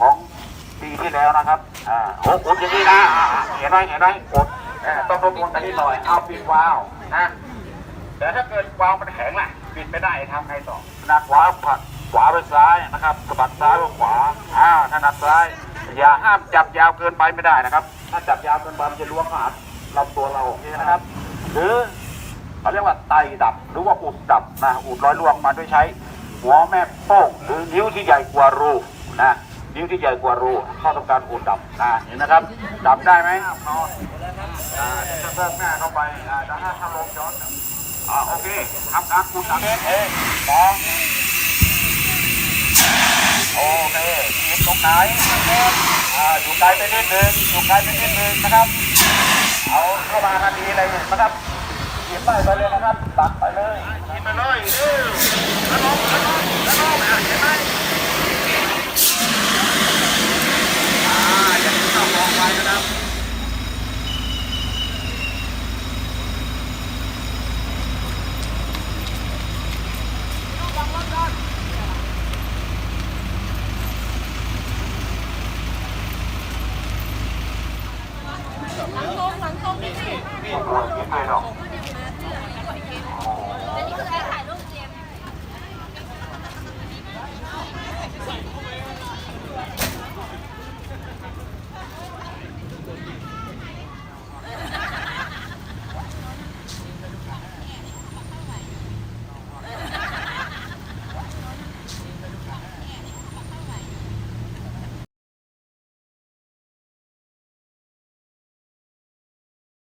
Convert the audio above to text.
ของปีที่แล้วนะครับอ่าโอ้อุดอย่างนี้นะอ่าเห็นไหมเห็นไหมอุดเอ่อต้องรบกวนกันนิดหน่อยเอาปิดวาล์วนะแต่ถ้าเกิดวาล์วมันแข็งล่ะปิดไม่ได้ทำไงต่อถนัดขวาผัดขวาไปซ้ายนะครับสะบัดซ้ายไปขวาอ่าถนัดซ้าย อย่าห้ามจับยาวเกินไปไม่ได้นะครับ ถ้าจับยาวเกินไปมันจะล้วงหาลำตัวเราโอเคนะครับ หรือเขาเรียกว่าไตดับหรือว่าอุดดับนะอุดร้อยลวงมาด้วยใช้ หัวแม่โป้งหรือนิ้วที่ใหญ่กว่ารูนะ นิ้วที่ใหญ่กว่ารูเข้าทำการอุดดับนะเห็นนะครับ ดับได้ไหมอ่าจะเพิ่มหน้าเข้าไปอ่าจะให้ทำลงย้อนอ่าโอเคทำการอุดดับเองสองโอเคยิงตรงไหนอ่าอยู่ไกลไปนิดนึงอยู่ไกลไปนิดนึงนะครับเอาเข้ามาทันทีเลยนะครับหยิบไปไปเลยนะครับตัดไปเลยหยิบไปเลย 广东广东那边